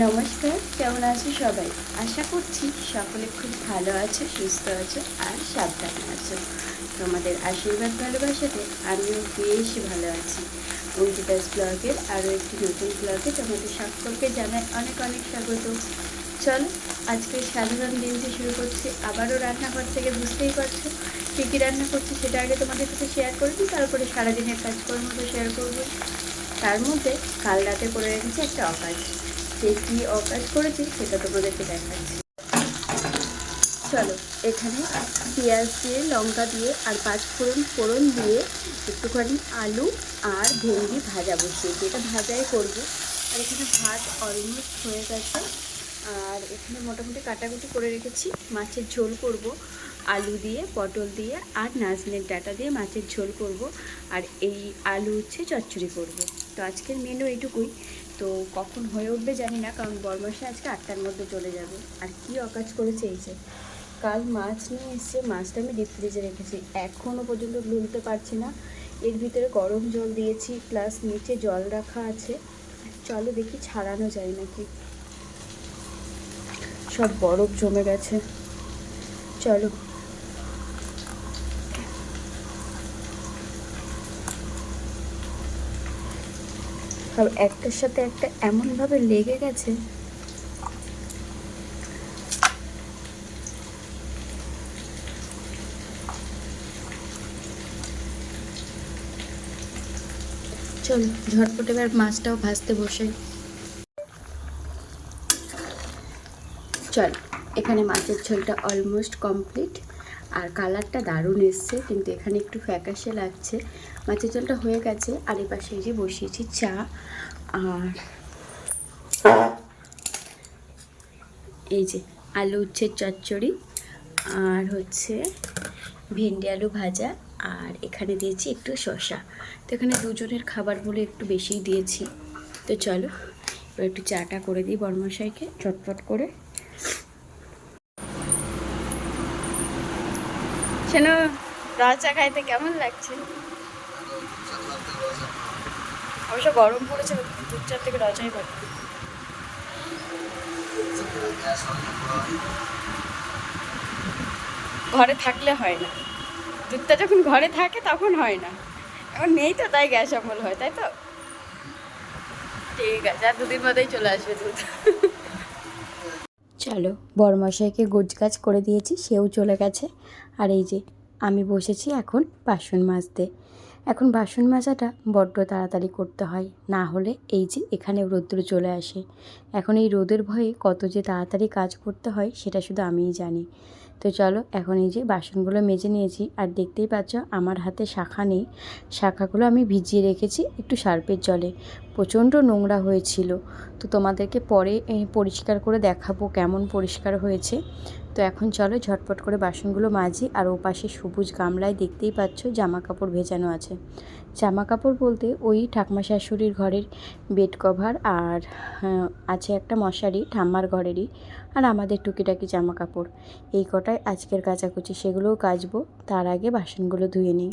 নমস্কার, কেমন আছো সবাই? আশা করছি সকলে খুব ভালো আছো, সুস্থ আছো আর সাবধানে আছো। তোমাদের আশীর্বাদ ভালোবাসাতে আমিও বেশ ভালো আছি। অঙ্কিতাস ব্লগের আরও একটি নতুন ব্লগে তোমাদের সকলকে জানাই অনেক অনেক স্বাগত। চলো, আজকে সাধারণ দিনটি শুরু করছি, আবারও রান্নাঘর থেকে বুঝতেই পারছ কী কী রান্না করছি সেটা আগে তোমাদের সাথে শেয়ার করে দিই তারপরে সারাদিনের কাজকর্মটা শেয়ার করব তার মধ্যে কাল রাতে করে রেখেছি একটা অকাজ সে কী অকাজ করেছি সেটা তোমাদেরকে দেখাচ্ছি। চলো, এখানে পেঁয়াজ দিয়ে, লঙ্কা দিয়ে আর পাঁচ ফোড়ন ফোড়ন দিয়ে একটুখানি আলু আর ভেন্ডি ভাজা বসিয়েছি। এটা ভাজাই করব। আর এখানে ভাত অলমোস্ট হয়ে গেছে। আর এখানে মোটামুটি কাটাকুটি করে রেখেছি। মাছের ঝোল করব। আলু দিয়ে, পটল দিয়ে আর নাজনের ডাটা দিয়ে মাছের ঝোল করব। আর এই আলু হচ্ছে চচ্চড়ি করব। তো আজকের মেনু এইটুকুই। তো কখন হয়ে উঠবে জানি না, কারণ বরমাসে আজকে আটটার মধ্যে চলে যাবে। আর কি অকাজ করেছে এই যে? কাল মাছ নিয়ে এসছে, মাছটা আমি ডিপ ফ্রিজে রেখেছি। এখনও পর্যন্ত ভুলতে পারছি না। এর ভিতরে গরম জল দিয়েছি প্লাস নিচে জল রাখা আছে। চলো দেখি ছাড়ানো যায় নাকি? সব বরফ জমে গেছে। চলো। আর একটার সাথে একটা এমনভাবে লেগে গেছে। চল, ঝটপট এবার মাছটাও ভাজতে বসে। চল, এখানে মাছের ঝোলটা অলমোস্ট কমপ্লিট আর কালারটা দারুণ এসছে, কিন্তু এখানে একটু ফ্যাকাশে লাগছে। মাছের ঝোলটা হয়ে গেছে, আর এ পাশে যে বসিয়েছি চা, আর এই যে আলু উচ্ছে চচ্চড়ি, আর হচ্ছে ভেন্ডি আলু ভাজা, আর এখানে দিয়েছি একটু শসা। তো এখানে দুজনের খাবার বলে একটু বেশিই দিয়েছি। তো চলো একটু চাটা করে দিই বর্মশাইকে, চটপট করে। শোনো লাল চা খাইতে কেমন লাগছে? অবশ্য গরম পড়েছে দুধ চার থেকে রচাই ভালো। ঘরে থাকলে হয় না। দুধটা যখন ঘরে থাকে, তখন হয় না। এখন নেই তো, তাই গ্যাস অম্বল হয়, তাই তো? ঠিক আছে, আর দুদিন মধ্যেই চলে আসবে দুধ। চলো বড়মশাইকে গোজগাছ করে দিয়েছি, সেও চলে গেছে। আর এই যে, আমি বসেছি এখন বাসন মাজতে। এখন বাসন মাজাটা বড্ড তাড়াতাড়ি করতে হয়, না হলে এই যে এখানে রোদ্র চলে আসে। এখন এই রোদের ভয়ে কত যে তাড়াতাড়ি কাজ করতে হয়, সেটা শুধু আমিই জানি। তো চলো, এখন এই যে বাসনগুলো মেজে নিয়েছি। আর দেখতেই পাচ্ছ, আমার হাতে শাখা নেই। শাখাগুলো আমি ভিজিয়ে রেখেছি একটু সার্পের জলে। প্রচণ্ড নোংরা হয়েছিল। তো তোমাদেরকে পরে পরিষ্কার করে দেখাবো কেমন পরিষ্কার হয়েছে। তো এখন চলো, ঝটপট করে বাসনগুলো মাজি। আর ও পাশে সবুজ গামলায় দেখতেই পাচ্ছ, জামা কাপড় ভেজানো আছে। জামা কাপড় বলতে ওই ঠাকমা শাশুড়ির ঘরের বেড কভার আর হ্যাঁ, আছে একটা মশারি ঠাম্মার ঘরেরই আর আমাদের টুকিটাকি জামা কাপড় এই কটাই আজকের কাচাকুচি সেগুলোও কাচবো তার আগে বাসনগুলো ধুয়ে নিই।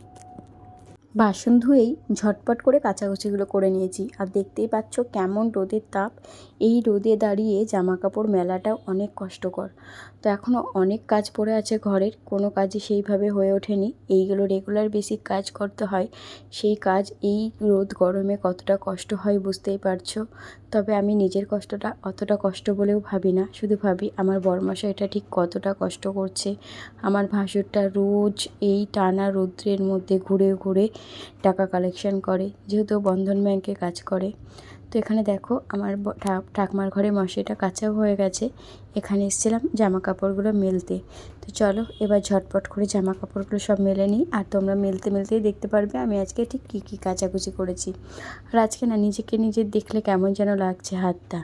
বাসন ধুয়েই ঝটপট করে কাচাকুচিগুলো করে নিয়েছি আর দেখতেই পাচ্ছ কেমন রোদের তাপ। এই রোদে দাঁড়িয়ে জামা কাপড় মেলাটাও অনেক কষ্টকর। তো এখনও অনেক কাজ পড়ে আছে ঘরের, কোনো কাজই সেইভাবে হয়ে ওঠেনি। এইগুলো রেগুলার বেসিক কাজ করতে হয়। সেই কাজ এই রোদ গরমে কতটা কষ্ট হয় বুঝতেই পারছ। তবে আমি নিজের কষ্টটা অতটা কষ্ট বলেও ভাবি না। শুধু ভাবি আমার বরমশাইটা ঠিক কতটা কষ্ট করছে। আমার ভাসুরটা রোজ এই টানা রৌদ্রের মধ্যে ঘুরে ঘুরে টাকা কালেকশন করে, যেহেতু বন্ধন ব্যাংকে কাজ করে। তো এখানে দেখো আমার ঠাকমার ঘরে মশারিটা কাঁচাও হয়ে গেছে। এখানে এসেছিলাম জামা কাপড়গুলো মেলতে। তো চলো এবার ঝটপট করে জামা কাপড়গুলো সব মেলে নিই। আর তোমরা মেলতে মেলতেই দেখতে পারবে আমি আজকে ঠিক কী কী কাচাকুচি করেছি। আর আজকে না নিজেকে নিজে দেখলে কেমন যেন লাগছে হাতটা।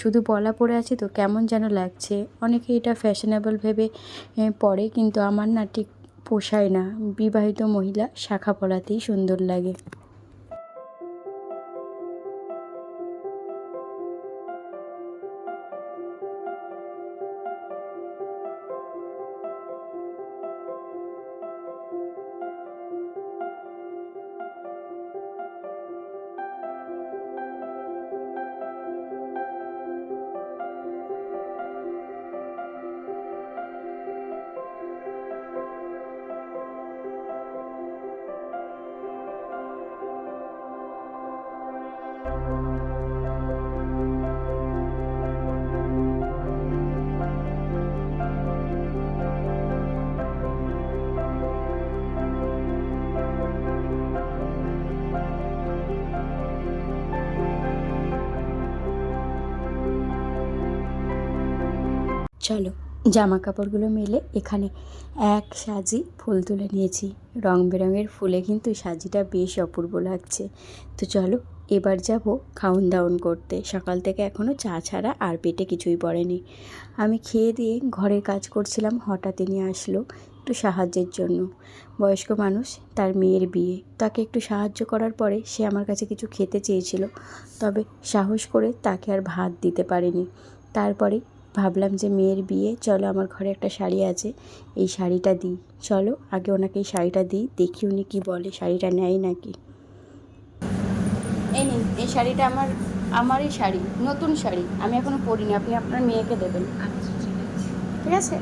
শুধু পলা পড়ে আছে তো কেমন যেন লাগছে। অনেকে এটা ফ্যাশনেবল ভেবে পরে কিন্তু আমার না ঠিক পোষায় না। বিবাহিত মহিলা শাখা পলাতেই সুন্দর লাগে। চলো জামা কাপড়গুলো মেলে এখানে এক সাজি ফুল তুলে নিয়েছি। রং বেরঙের ফুলে কিন্তু সাজিটা বেশ অপূর্ব লাগছে। তো চলো, এবার যাব খাউন দাউন করতে। সকাল থেকে এখনও চা ছাড়া আর পেটে কিছুই পড়েনি। আমি খেয়ে দিয়ে ঘরের কাজ করছিলাম, হঠাৎ নিয়ে আসলো একটু সাহায্যের জন্য। বয়স্ক মানুষ, তার মেয়ের বিয়ে। তাকে একটু সাহায্য করার পরে সে আমার কাছে কিছু খেতে চেয়েছিল, তবে সাহস করে তাকে আর ভাত দিতে পারেনি। তারপরে ভাবলাম যে মেয়ের বিয়ে চলো আমার ঘরে একটা শাড়ি আছে এই শাড়িটা দিই। চলো আগে ওনাকে এই শাড়িটা দিই দেখি উনি কী বলে শাড়িটা নেয় নাকি? এই নিন এই শাড়িটা আমার আমারই শাড়ি নতুন শাড়ি আমি এখনও পরিনি আপনি আপনার মেয়েকে দেবেন। আচ্ছা ঠিক আছে। ঠিক আছে?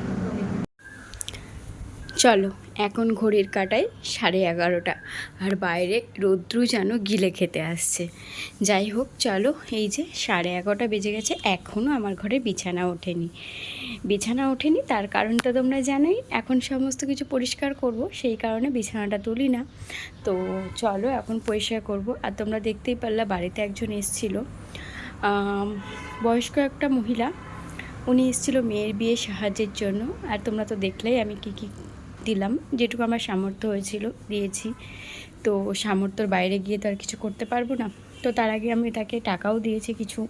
চলো, এখন ঘড়ির কাটায় সাড়ে এগারোটা। আর বাইরে রৌদ্রু যেন গিলে খেতে আসছে। যাই হোক, চলো, এই যে সাড়ে এগারোটা বেজে গেছে এখনও আমার ঘরে বিছানা ওঠেনি। বিছানা ওঠেনি, তার কারণটা তোমরা জানোই। এখন সমস্ত কিছু পরিষ্কার করব, সেই কারণে বিছানাটা তুলি না। তো চলো, এখন পরিষ্কার করব। আর তোমরা দেখতেই পারলা, বাড়িতে একজন এসেছিল। বয়স্ক একটা মহিলা। উনি এসেছিল মেয়ের বিয়ে সাহায্যের জন্য। আর তোমরা তো দেখলেই আমি কী কী দিলাম, যেটুকু আমার সামর্থ্য হয়েছিল, দিয়েছি। তো সামর্থ্যর বাইরে গিয়ে তো আর কিছু করতে পারব না। তো তার আগে আমি তাকে টাকাও দিয়েছি কিছু।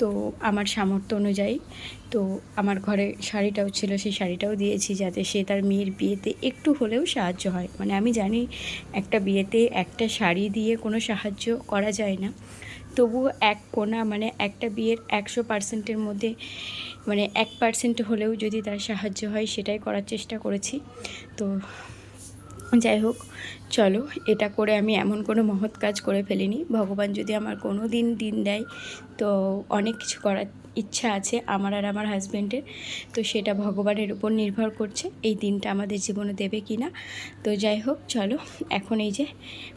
তো আমার সামর্থ্য অনুযায়ী, তো আমার ঘরে শাড়িটাও ছিল, সেই শাড়িটাও দিয়েছি যাতে সে তার মেয়ের বিয়েতে একটু হলেও সাহায্য হয়। মানে আমি জানি একটা বিয়েতে একটা শাড়ি দিয়ে কোনো সাহায্য করা যায় না। তবুও এক কোনা মানে একটা বিয়ের একশো পার্সেন্টের মধ্যে মানে এক পার্সেন্ট হলেও যদি তার সাহায্য হয়, সেটাই করার চেষ্টা করেছি। তো যাই হোক, চলো, এটা করে আমি এমন কোনো মহৎ কাজ করে ফেলিনি। ভগবান যদি আমার কোনো দিন দিন দেয়, তো অনেক কিছু করার ইচ্ছা আছে আমার আর আমার হাজব্যান্ডের তো সেটা ভগবানের উপর নির্ভর করছে এই দিনটা আমাদের জীবনে দেবে কি না। তো যাই হোক, চলো এখন এই যে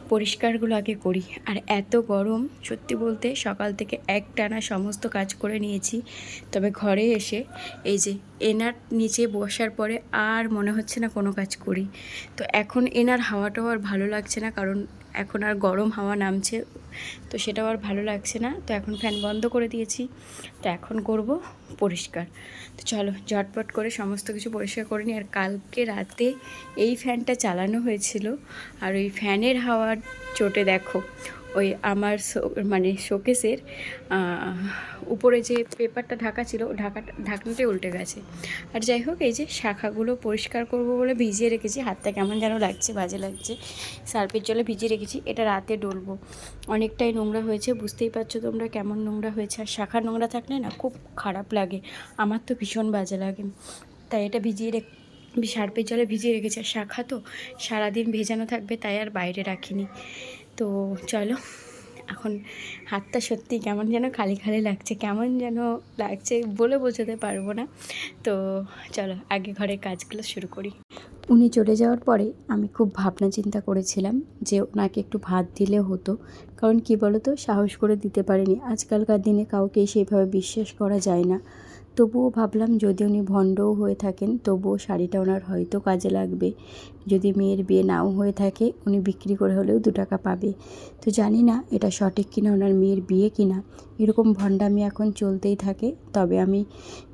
পরিষ্কারগুলো আগে করি। আর এত গরম, সত্যি বলতে সকাল থেকে এক টানা সমস্ত কাজ করে নিয়েছি। তবে ঘরে এসে এই যে এনার নিচে বসার পরে আর মনে হচ্ছে না কোনো কাজ করি। তো এখন এনার হাওয়াটাও আর ভালো লাগছে না কারণ এখন আর গরম হাওয়া নামছে, তো সেটাও আর ভালো লাগছে না। তো এখন ফ্যান বন্ধ করে দিয়েছি, তো এখন করব পরিষ্কার। তো চলো, ঝটপট করে সমস্ত কিছু পরিষ্কার করে নিই। আর কালকে রাতে এই ফ্যানটা চালানো হয়েছিল, আর ওই ফ্যানের হাওয়ার চোটে দেখো ওই আমার মানে শোকেসের উপরে যে পেপারটা ঢাকা ছিল ঢাকাটা ঢাকনাটাই উল্টে গেছে। আর যাই হোক, এই যে শাখাগুলো পরিষ্কার করব বলে ভিজিয়ে রেখেছি, হাতটা কেমন যেন লাগছে, বাজে লাগছে। সার্ফের জলে ভিজিয়ে রেখেছি, এটা রাতে ডলবো। অনেকটাই নোংরা হয়েছে, বুঝতেই পারছ তোমরা কেমন নোংরা হয়েছে। আর শাখা নোংরা থাকলে না খুব খারাপ লাগে, আমার তো ভীষণ বাজে লাগে। তাই এটা ভিজিয়ে রেখে সার্পের জলে ভিজিয়ে রেখেছি। আর শাখা তো সারাদিন ভেজানো থাকবে, তাই আর বাইরে রাখিনি। তো চলো, এখন হাতটা সত্যি কেমন যেন খালি খালি লাগছে, কেমন যেন লাগছে বলে বোঝাতে পারব না। তো চলো, আগে ঘরের কাজগুলো শুরু করি। উনি চলে যাওয়ার পরে আমি খুব ভাবনা চিন্তা করেছিলাম যে ওনাকে একটু ভাত দিলে হতো, কারণ কি বলো তো সাহস করে দিতে পারিনি। আজকালকার দিনে কাউকে সেইভাবে বিশ্বাস করা যায় না। তবুও ভাবলাম যদি উনি ভণ্ডও হয়ে থাকেন, তবুও শাড়িটা ওনার হয়তো কাজে লাগবে। যদি মেয়ের বিয়ে নাও হয়ে থাকে, উনি বিক্রি করে হলেও দু টাকা পাবে। তো জানি না এটা সঠিক কিনা ওনার মেয়ের বিয়ে কিনা। এরকম ভণ্ডামি এখন চলতেই থাকে। তবে আমি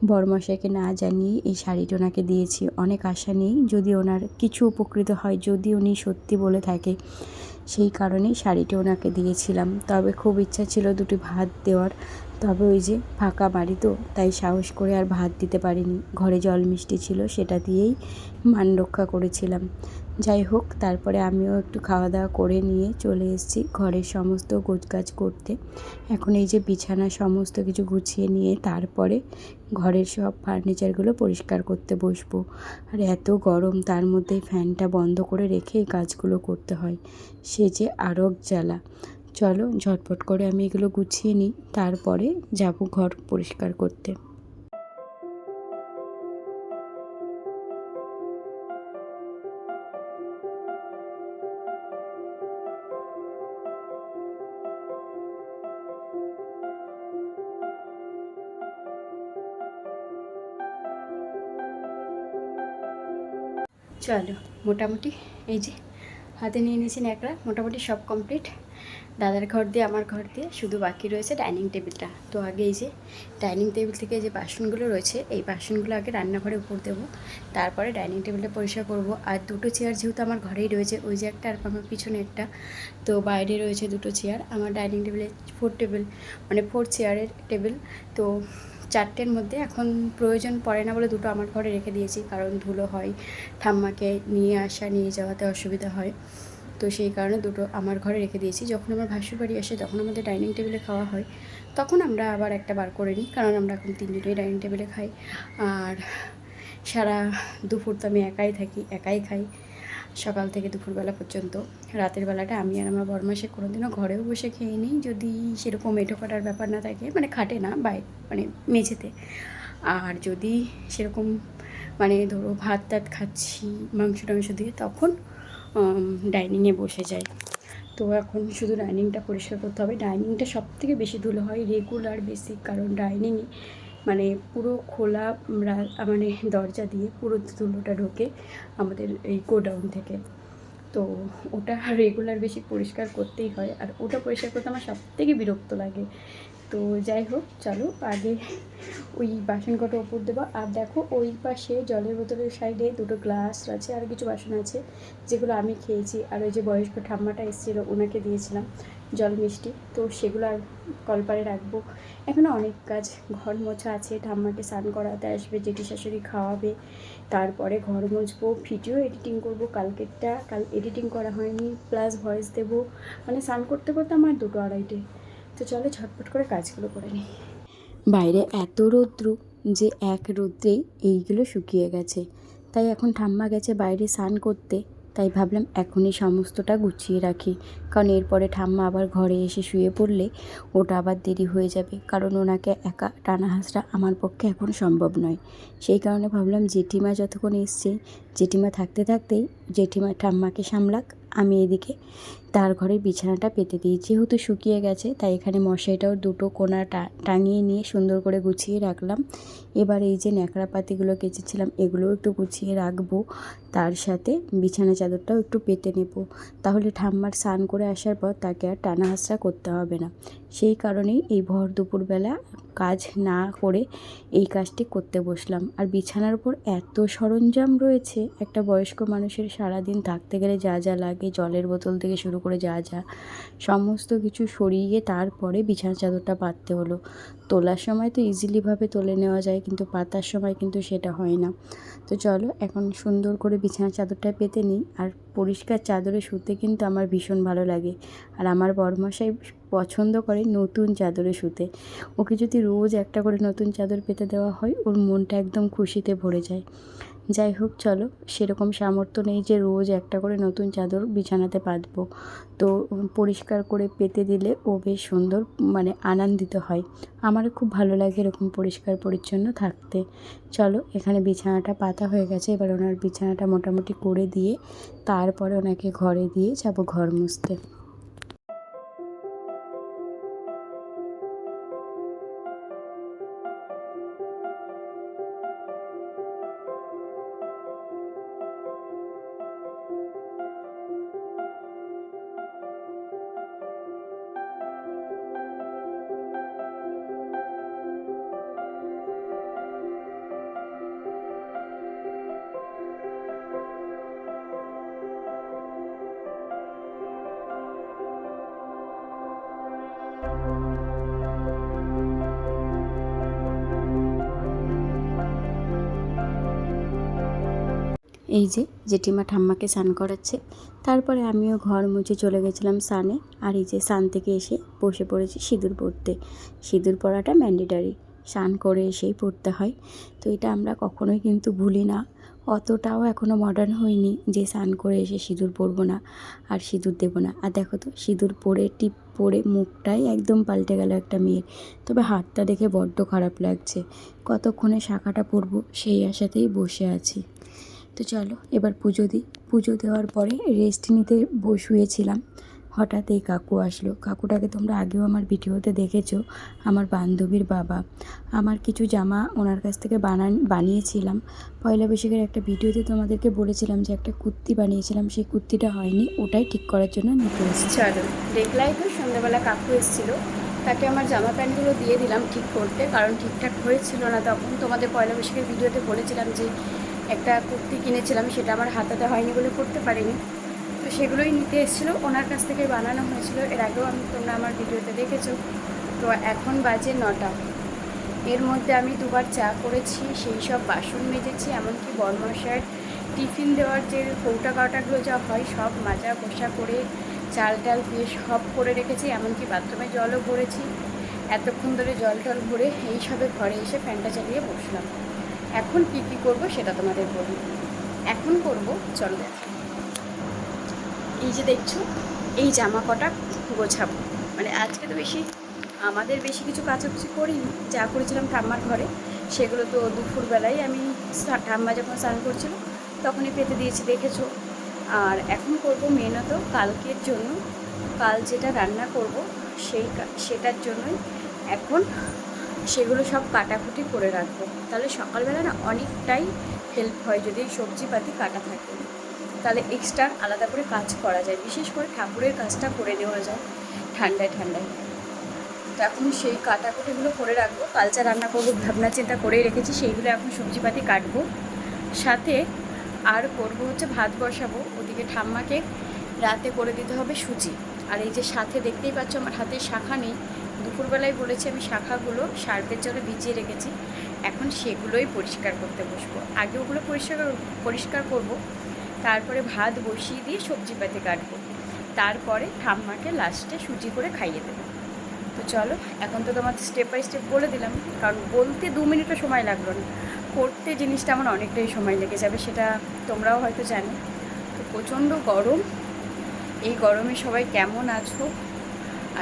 বরমশাইকে না জানিয়ে এই শাড়িটা ওনাকে দিয়েছি। অনেক আশা নেই যদি ওনার কিছু উপকৃত হয়, যদি উনি সত্যি বলে থাকে, সেই কারণেই শাড়িটা ওনাকে দিয়েছিলাম। তবে খুব ইচ্ছা ছিল দুটি ভাত দেওয়ার। তবে ওই যে ফাঁকা বাড়ি তো, তাই সাহস করে আর ভাত দিতে পারিনি। ঘরে জল মিষ্টি ছিল, সেটা দিয়েই মান রক্ষা করেছিলাম। যাই হোক, তারপরে আমিও একটু খাওয়া দাওয়া করে নিয়ে চলে এসেছি ঘরের সমস্ত গোছগাছ করতে। এখন এই যে বিছানা সমস্ত কিছু গুছিয়ে নিয়ে তারপরে ঘরের সব ফার্নিচারগুলো পরিষ্কার করতে বসবো। আর এত গরম, তার মধ্যে ফ্যানটা বন্ধ করে রেখে এই কাজগুলো করতে হয়। সে যে আরক জ্বালা। চলো ঝটপট করে আমি এগুলো গুছিয়ে নিই, তারপরে যাব ঘর পরিষ্কার করতে। চলো, মোটামুটি এই যে হাতে নিয়ে নিয়েছেন একরা মোটামুটি সব কমপ্লিট দাদার ঘর দিয়ে, আমার ঘর দিয়ে শুধু বাকি রয়েছে ডাইনিং টেবিলটা। তো আগে এই যে ডাইনিং টেবিল থেকে যে বাসনগুলো রয়েছে, এই বাসনগুলো আগে রান্নাঘরে উপর দেবো। তারপরে ডাইনিং টেবিলটা পরিষ্কার করব। আর দুটো চেয়ার যেহেতু আমার ঘরেই রয়েছে, ওই যে একটা আর আমার পিছনে একটা, তো বাইরে রয়েছে দুটো চেয়ার। আমার ডাইনিং টেবিলে ফোর টেবিল মানে ফোর চেয়ারের টেবিল। তো চারটের মধ্যে এখন প্রয়োজন পড়ে না বলে দুটো আমার ঘরে রেখে দিয়েছি, কারণ ধুলো হয়, ঠাম্মাকে নিয়ে আসা, নিয়ে যাওয়াতে অসুবিধা হয়। তো সেই কারণে দুটো আমার ঘরে রেখে দিয়েছি। যখন আমার ভাসুর বাড়ি আসে, তখন আমাদের ডাইনিং টেবিলে খাওয়া হয়। তখন আমরা আবার একটা বার করে নিই, কারণ আমরা এখন তিনজনেই ডাইনিং টেবিলে খাই। আর সারা দুপুর তো আমি একাই থাকি, একাই খাই, সকাল থেকে দুপুরবেলা পর্যন্ত। রাতের বেলাটা আমি আর আমার বরমাসে কোনোদিনও ঘরেও বসে খেয়ে নিই, যদি সেরকম এঁটো কাটার ব্যাপার না থাকে। মানে খাটে না, বাই মানে মেঝেতে। আর যদি সেরকম মানে ধরো ভাত টাত খাচ্ছি মাংস টাংস দিয়ে, তখন ডাইনিংয়ে বসে যায়। তো এখন শুধু ডাইনিংটা পরিষ্কার করতে হবে। ডাইনিংটা সব থেকে বেশি ধুলো হয় রেগুলার বেসিক কারণ ডাইনিংয়ে মানে পুরো খোলা মানে দরজা দিয়ে পুরো ধুলোটা ঢোকে আমাদের এই গোডাউন থেকে। তো ওটা রেগুলার বেশি পরিষ্কার করতেই হয়। আর ওটা পরিষ্কার করতে আমার সব থেকে বিরক্ত লাগে। তো যাই হোক, চলো আগে ওই বাসন কটা ওপর দেবো। আর দেখো ওই পাশে জলের বোতলের সাইডে দুটো গ্লাস আছে, আর কিছু বাসন আছে, যেগুলো আমি খেয়েছি। আর ওই যে বয়স্ক ঠাম্মাটা এসেছিল, ওনাকে দিয়েছিলাম জল মিষ্টি। তো সেগুলো আর কলপারে রাখব। এখনও অনেক কাজ, ঘর মোছা আছে, ঠাম্মাকে স্নান করাতে আসবে, জেঠি শাশুড়ি খাওয়াবে। তারপরে ঘর মুছবো, ভিডিও এডিটিং করব, কালকেরটা, কাল এডিটিং করা হয়নি প্লাস ভয়েস দেব মানে স্নান করতে করতে আমার দুটো আড়াইটে। তো চলে ঝটপট করে কাজগুলো করে নিই। বাইরে এত রৌদ্র যে এক রৌদ্রেই এইগুলো শুকিয়ে গেছে। তাই এখন ঠাম্মা গেছে বাইরে স্নান করতে। তাই ভাবলাম এখনই সমস্তটা গুছিয়ে রাখি। কারণ এরপরে ঠাম্মা আবার ঘরে এসে শুয়ে পড়লে ওটা আবার দেরি হয়ে যাবে। কারণ ওনাকে একা টানা হাঁসটা আমার পক্ষে এখন সম্ভব নয়। সেই কারণে ভাবলাম জেঠিমা যতক্ষণ এসছে, জেঠিমা থাকতে থাকতেই জেঠিমা, ঠাম্মাকে সামলাক, আমি এদিকে তার ঘরে বিছানাটা পেতে দিই। যেহেতু শুকিয়ে গেছে, তাই এখানে মশারিটাও দুটো কোনা টাঙিয়ে নিয়ে সুন্দর করে গুছিয়ে রাখলাম। এবার এই যে ন্যাকড়া পাতিগুলো কেচেছিলাম, এগুলোও একটু গুছিয়ে রাখব। তার সাথে বিছানা চাদরটাও একটু পেতে নেব। তাহলে ঠাম্মার স্নান করে আসার পর তাকে আর টানা হাসরা করতে হবে না। সেই কারণেই এই ভর দুপুরবেলা কাজ না করে এই কাজটি করতে বসলাম। আর বিছানার উপর এত সরঞ্জাম রয়েছে, একটা বয়স্ক মানুষের সারাদিন থাকতে গেলে যা যা লাগে, জলের বোতল থেকে শুরু করে যা যা, সমস্ত কিছু সরিয়ে তারপরে বিছানা চাদরটা পাততে হলো। তোলার সময় তো ইজিলিভাবে তুলে নেওয়া যায়, কিন্তু পাতার সময় কিন্তু সেটা হয় না। তো চলো, এখন সুন্দর করে বিছানা চাদরটা পেতে নিই। আর পরিষ্কার চাদরে শুতে কিন্তু আমার ভীষণ ভালো লাগে। আর আমার বরমশাই পছন্দ করে নতুন চাদরে শুতে। ওকে যদি রোজ একটা করে নতুন চাদর পেতে দেওয়া হয়, ওর মনটা একদম খুশিতে ভরে যায়। যাই হোক, চলো, সেরকম সামর্থ্য নেই যে রোজ একটা করে নতুন চাদর বিছানাতে পাতবো। তো পরিষ্কার করে পেতে দিলে ও বেশ সুন্দর মানে আনন্দিত হয়। আমারও খুব ভালো লাগে এরকম পরিষ্কার পরিচ্ছন্ন থাকতে। চলো, এখানে বিছানাটা পাতা হয়ে গেছে, এবার ওনার বিছানাটা মোটামুটি করে দিয়ে তারপরে ওনাকে ঘরে দিয়ে যাব ঘর মুছতে। এই যে জেঠিমা ঠাম্মাকে স্নান করাচ্ছে। তারপরে আমিও ঘর মুছে চলে গেছিলাম স্নানে। আর এই যে স্নান থেকে এসে বসে পড়েছি সিঁদুর পরতে সিঁদুর পরাটা ম্যান্ডেটারি স্নান করে এসেই পড়তে হয়। তো এটা আমরা কখনোই কিন্তু ভুলি না। অতটাও এখনও মডার্ন হয়নি যে স্নান করে এসে সিঁদুর পরবো না আর সিঁদুর দেবো না। আর দেখো তো, সিঁদুর পরে, টিপ পরে মুখটাই একদম পাল্টে গেল একটা মেয়ের। তবে হাতটা দেখে বড্ড খারাপ লাগছে। কতক্ষণে শাখাটা পরবো সেই আশাতেই বসে আছি। তো চলো, এবার পুজো দিই। পুজো দেওয়ার পরে রেস্ট নিতে বসুয়েছিলাম হঠাৎ এই কাকু আসলো। কাকুটাকে তোমরা আগেও আমার ভিডিওতে দেখেছ, আমার বান্ধবীর বাবা। আমার কিছু জামা ওনার কাছ থেকে বানান, বানিয়েছিলাম। পয়লা বৈশাখের একটা ভিডিওতে তোমাদেরকে বলেছিলাম যে একটা কুর্তি বানিয়েছিলাম, সেই কুর্তিটা হয়নি, ওটাই ঠিক করার জন্য নিতে এসেছি। চলো, দেখলাই তো সন্ধ্যাবেলা কাকু এসেছিল। তাকে আমার জামা প্যান্টগুলো দিয়ে দিলাম ঠিক করতে, কারণ ঠিকঠাক হয়েছিল না। তখন তোমাদের পয়লা বৈশাখের ভিডিওতে বলেছিলাম যে একটা কুর্তি কিনেছিলাম, সেটা আমার হাতাতে হয়নি বলে করতে পারিনি। তো সেগুলোই নিতে এসেছিল, ওনার কাছ থেকে বানানো হয়েছিল। এর আগেও আমি তোমরা আমার ভিডিওতে দেখেছ। তো এখন বাজে নটা। এর মধ্যে আমি দুবার চা করেছি, সেই সব বাসন মেজেছি, এমনকি বর্মশার টিফিন দেওয়ার যে কৌটা কাটাগুলো যা হয়, সব মাজা পোষা করে, চাল টাল দিয়ে সব করে রেখেছি, এমনকি বাথরুমে জলও ভরেছি। এতক্ষণ ধরে জল টল ভরে এইসবে ঘরে এসে ফ্যানটা চালিয়ে বসলাম। এখন কি কি করব সেটা তোমাদের বলি। এখন করব, চলো দেখো। এই যে দেখছ, এই জামা কটা গোছাবো। মানে আজকে তো বেশি আমাদের বেশি কিছু কাচাকুচি করিনি, যা করেছিলাম ঠাম্মার ঘরে, সেগুলো তো দুপুরবেলায় আমি ঠাম্মা যখন স্নান করছিল, তখনই পেতে দিয়েছি, দেখেছ। আর এখন করব মেনত কালকের জন্য, কাল যেটা রান্না করব, সেই সেটার জন্যই এখন সেগুলো সব কাটাকুটি করে রাখব। তাহলে সকালবেলা না অনেকটাই হেল্প হয় যদি সবজিপাতি কাটা থাকে। তাহলে এক্সট্রা আলাদা করে কাজ করা যায়। বিশেষ করে ঠাকুরের কাজটা করে নেওয়া যায় ঠান্ডায় ঠান্ডায়। তো এখন সেই কাটাকুটিগুলো করে রাখব। কালচা রান্না করব ভাবনা চিন্তা করেই রেখেছি, সেইগুলো এখন সবজিপাতি কাটবো। সাথে আর করব হচ্ছে ভাত বসাবো। ওদিকে ঠাম্মাকে রাতে করে দিতে হবে সুজি। আর এই যে সাথে দেখতেই পাচ্ছ আমার হাতে শাখা নেই। দুপুরবেলায় বলেছি আমি শাখাগুলো সার্ফের জলে ভিজিয়ে রেখেছি। এখন সেগুলোই পরিষ্কার করতে বসবো। আগে ওগুলো পরিষ্কার পরিষ্কার করব। তারপরে ভাত বসিয়ে দিয়ে সবজিপাতি কাটবো। তারপরে ঠাম্মাকে লাস্টে সুজি করে খাইয়ে দেবো। তো চলো, এখন তো তোমার স্টেপ বাই স্টেপ বলে দিলাম। কারণ বলতে দু মিনিটও সময় লাগল না। করতে জিনিসটা আমার অনেকটাই সময় লেগে যাবে, সেটা তোমরাও হয়তো জানো। তো প্রচণ্ড গরম। এই গরমে সবাই কেমন আছো?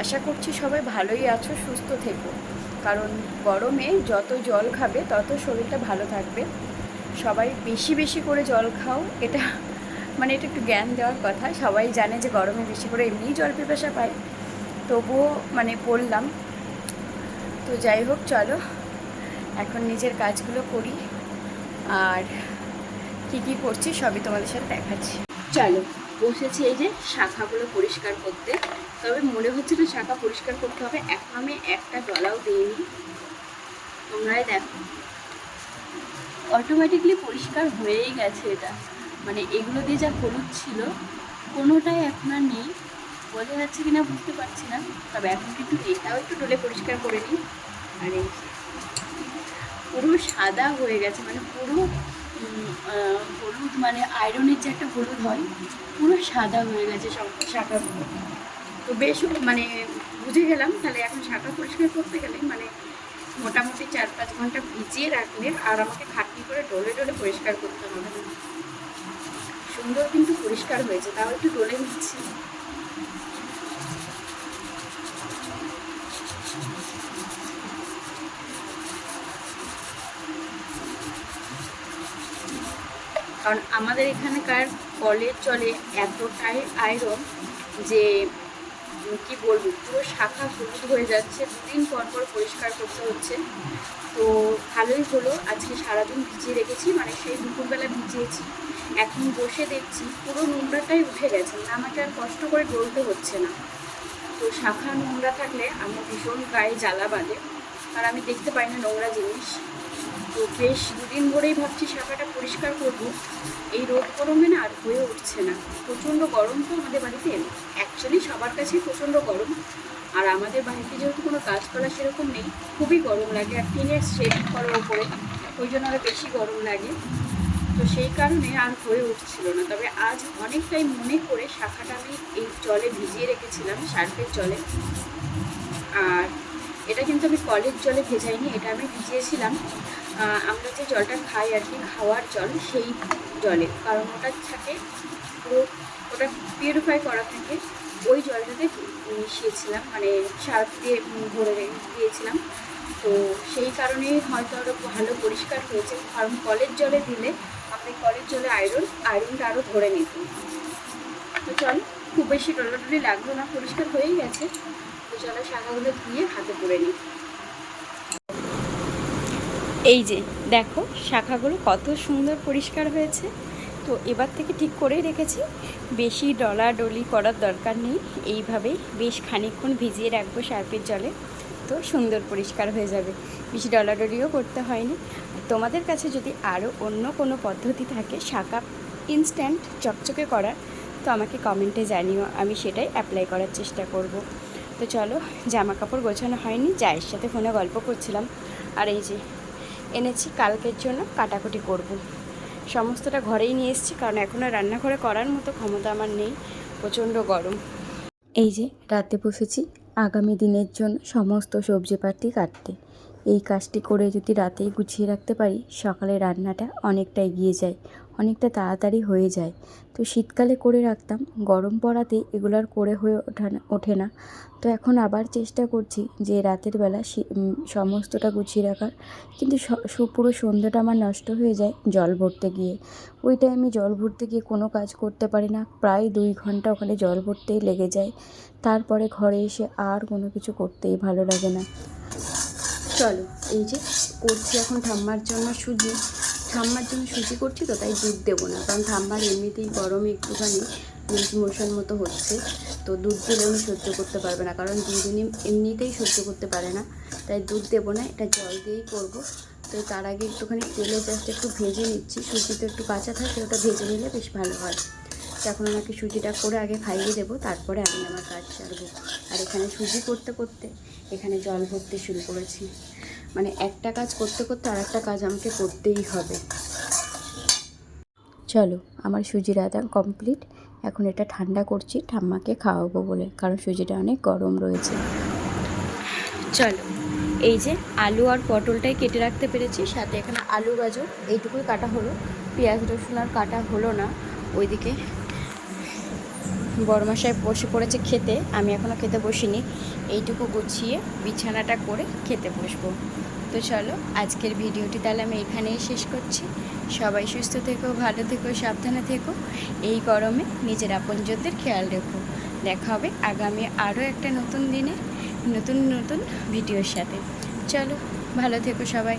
আশা করছি সবাই ভালোই আছো, সুস্থ থেকো। কারণ গরমে যত জল খাবে, তত শরীরটা ভালো থাকবে। সবাই বেশি বেশি করে জল খাও। এটা মানে এটা একটু জ্ঞান দেওয়ার কথা। সবাই জানে যে গরমে বেশি করে এমনিই জল পিপাসা পায়। তবুও মানে পড়লাম তো যাই হোক, চলো। এখন নিজের কাজগুলো করি। আর কি কি করছি সবই তোমাদের সাথে দেখাচ্ছি। চলো। বসেছি এই যে শাখাগুলো পরিষ্কার করতে। তবে মনে হচ্ছে না শাখা পরিষ্কার করতে হবে। এখন আমি একটা ডলাও দিইনি। তোমরাই দেখো। অটোমেটিকলি পরিষ্কার হয়েই গেছে এটা। মানে এগুলো দিয়ে যা হলুদ ছিল, কোনোটাই এখন আর নেই। বোঝা যাচ্ছে কিনা বুঝতে পারছি না। তবে এখন কিন্তু এটাও একটু ডলে পরিষ্কার করে নিই। আর এই পুরো সাদা হয়ে গেছে। মানে পুরো হলুদ মানে আয়রনের যে একটা হলুদ হয়, পুরো সাদা হয়ে গেছে সব শাখাগুলো তো বেশ মানে বুঝে গেলাম, তাহলে এখন শাখা পরিষ্কার করতে গেলে মানে মোটামুটি চার পাঁচ ঘণ্টা ভিজিয়ে রাখলে আর আমাকে খাটনি করে ডলে ডলে পরিষ্কার করতে হবে। সুন্দর কিন্তু পরিষ্কার হয়েছে, তাও একটু ডলে নিচ্ছি। কারণ আমাদের এখানকার কলের জলে এতটাই আয়রন যে কি বলব, পুরো শাখা হলুদ হয়ে যাচ্ছে, দুদিন পর পর পরিষ্কার করতে হচ্ছে। তো ভালোই হলো, আজকে সারাদিন ভিজিয়ে রেখেছি মানে সেই দুপুরবেলা ভিজিয়েছি। এখন বসে দেখছি, পুরো নোংরাটাই উঠে গেছে মানে আমাকে আর কষ্ট করে ডলতে হচ্ছে না। তো শাখা নোংরা থাকলে আমার ভীষণ গায়ে জ্বালা বাঁধে, আর আমি দেখতে পাই না নোংরা জিনিস। তো বেশ দুদিন ধরেই ভাবছি শাখাটা পরিষ্কার করব। এই রোদ গরমে না আর হয়ে উঠছে না। প্রচণ্ড গরম তো আমাদের বাড়িতে। অ্যাকচুয়ালি সবার কাছেই প্রচণ্ড গরম। আর আমাদের বাড়িতে যেহেতু কোনো গাছপালা সেরকম নেই, খুবই গরম লাগে। আর টিনের শেড করার ওপরে ওই জন্য আরও বেশি গরম লাগে। তো সেই কারণে আর হয়ে উঠছিল না। তবে আজ অনেকটাই মনে করে শাখাটা আমি এই জলে ভিজিয়ে রেখেছিলাম, সার্ফের জলে। আর এটা কিন্তু আমি কলের জলে ভেজাইনি, এটা আমি ভিজিয়েছিলাম। আমরা যে জলটা খাই আর কি, খাওয়ার জল, সেই জলে, কারণ ওটা থাকে পুরো, ওটা পিউরিফাই করা থাকে। ওই জলটাতে মিশিয়েছিলাম মানে সার দিয়ে ভরে দিয়েছিলাম। তো সেই কারণে হয়তো আরও ভালো পরিষ্কার হয়েছে, কারণ কলের জলে দিলে আপনি কলের জলে আয়রন আয়রনটা আরও ধরে নিত। তো চল, খুব বেশি ডলাডলি লাগল না, পরিষ্কার হয়েই গেছে। হাতে নিই। এই যে, দেখো, শাখাগুলো কত সুন্দর পরিষ্কার হয়েছে। তো এবার থেকে ঠিক করেই রেখেছি, বেশি ডলা ডলি করার দরকার নেই। এইভাবেই বেশ খানিকক্ষণ ভিজিয়ে রাখব সার্পের জলে, তো সুন্দর পরিষ্কার হয়ে যাবে। বেশি ডলাডলিও করতে হয়নি। তোমাদের কাছে যদি আরও অন্য কোনো পদ্ধতি থাকে, শাখা ইনস্ট্যান্ট চকচকে করার, তো আমাকে কমেন্টে জানিও, আমি সেটাই অ্যাপ্লাই করার চেষ্টা করব। তো চলো জামা কাপড় গোছানো হয়নি, জায়ের সাথে ফোনে গল্প করছিলাম। আর এই যে, এনেছি কালকের জন্য কাটাকুটি করব। সমস্তটা ঘরেই নিয়ে এসেছি, কারণ এখনও রান্নাঘরে করার মতো ক্ষমতা আমার নেই, প্রচণ্ড গরম। এই যে, রাতে বসেছি, আগামী দিনের জন্য সমস্ত সবজিপাতি কাটতে। এই কাজটি করে যদি রাতেই গুছিয়ে রাখতে পারি, সকালে রান্নাটা অনেকটা এগিয়ে যায়। অনেকটা তাড়াতাড়ি হয়ে যায়। তো শীতকালে করে রাখতাম, গরম পড়াতে এগুলো আর করে হয়ে ওঠা ওঠে না। তো এখন আবার চেষ্টা করছি যে রাতের বেলা সমস্তটা গুছিয়ে রাখার। কিন্তু পুরো সন্ধ্যাটা আমার নষ্ট হয়ে যায় জল ভরতে গিয়ে। ওই টাইমে জল ভরতে গিয়ে কোনো কাজ করতে পারি না। প্রায় দুই ঘণ্টা ওখানে জল ভরতেই লেগে যায়। তারপরে ঘরে এসে আর কোনো কিছু করতেই ভালো লাগে না। চলো, এই যে, করছি এখন ঠাম্মার জন্য সুজি। ঠাম্মার জন্য সুজি করছি তো, তাই দুধ দেবো না। কারণ ঠাম্মার এমনিতেই গরমে একটুখানি লুজ মোশন মতো হচ্ছে। তো দুধ দিলে উনি সহ্য করতে পারবে না, কারণ দুধ উনি এমনিতেই সহ্য করতে পারে না। তাই দুধ দেবো না, এটা জল দিয়েই করব। তো তার আগে একটুখানি তেলে জাস্ট একটু ভেজে নিচ্ছি। সুজি তো একটু কাঁচা থাকে, ওটা ভেজে নিলে বেশ ভালো হয়। তো এখন ওনাকে সুজিটা করে আগে খাইয়ে দেবো, তারপরে আমি আমার কাজ সারবো। আর এখানে সুজি করতে করতে এখানে জল ভরতে শুরু করেছি। মানে একটা কাজ করতে করতে আর একটা কাজ আমাকে করতেই হবে। চলো, আমার সুজির আদা কমপ্লিট এখন এটা ঠান্ডা করছি, ঠাম্মাকে খাওয়াবো বলে, কারণ সুজিটা অনেক গরম রয়েছে। চলো, এই যে আলু আর পটলটাই কেটে রাখতে পেরেছি, সাথে এখানে আলু গাজর, এইটুকুই কাটা হলো। পেঁয়াজ রসুন আর কাটা হলো না, ওইদিকে বড়মশাই বসে পড়েছে খেতে, আমি এখনও খেতে বসিনি। এইটুকু গুছিয়ে বিছানাটা করে খেতে বসবো। তো চলো, আজকের ভিডিওটি তাহলে আমি এখানেই শেষ করছি। সবাই সুস্থ থেকো, ভালো থেকো, সাবধানে থেকো। এই গরমে নিজের আপনজনদের খেয়াল রেখো। দেখা হবে আগামী আরও একটা নতুন দিনে, নতুন নতুন ভিডিওর সাথে। চলো, ভালো থেকো সবাই।